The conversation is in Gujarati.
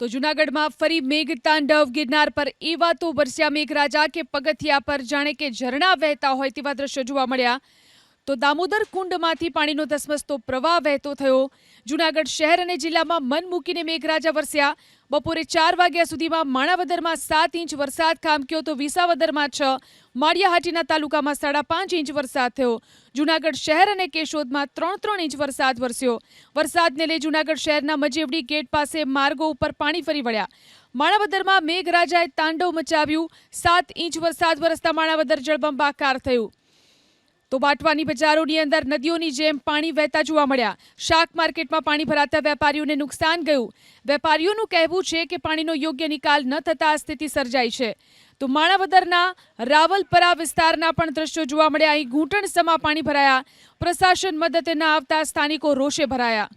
તો જૂનાગઢમાં ફરી મેઘ તાંડવ ગિરનાર પર એવા તો વરસ્યા મેઘરાજા કે પગથિયા પર જાણે કે ઝરણા વહેતા હોય તેવા દ્રશ્યો જોવા મળ્યા. તો દામોદર કુંડમાંથી પાણીનો ધસમસતો પ્રવાહ વહેતો થયો. જૂનાગઢ શહેર અને જિલ્લામાં મન મૂકીને મેઘરાજા વરસ્યા. બપોરે ચાર વાગ્યા સુધીમાં માણાવદરમાં સાત ઇંચ વરસાદ ખાબક્યો તો વિસાવદરમાં છ, માળિયાહાટીના તાલુકામાં સાડા પાંચ ઇંચ વરસાદ થયો. જૂનાગઢ શહેર અને કેશોદમાં ત્રણ ત્રણ ઇંચ વરસાદ વરસ્યો. વરસાદને લઈ જૂનાગઢ શહેરના મજેવડી ગેટ પાસે માર્ગો ઉપર પાણી ફરી વળ્યા. માણાવદરમાં મેઘરાજાએ તાંડવ મચાવ્યું. સાત ઇંચ વરસાદ વરસતા માણાવદર જળબંબાકાર થયું. તો બાટવાની બજારોની અંદર નદીઓની જેમ પાણી વહેતા જોવા મળ્યા. શાક માર્કેટમાં પાણી ભરાતા વેપારીઓને નુકસાન ગયું. વેપારીઓનું કહેવું છે કે પાણીનો યોગ્ય નિકાલ ન થતા આ સ્થિતિ સર્જાઈ છે. તો માણાવદરના રાવલપરા વિસ્તારના પણ દ્રશ્યો જોવા મળ્યા. અહીં ઘૂંટણ સમા પાણી ભરાયા. પ્રશાસન મદદે ન આવતા સ્થાનિકો રોષે ભરાયા.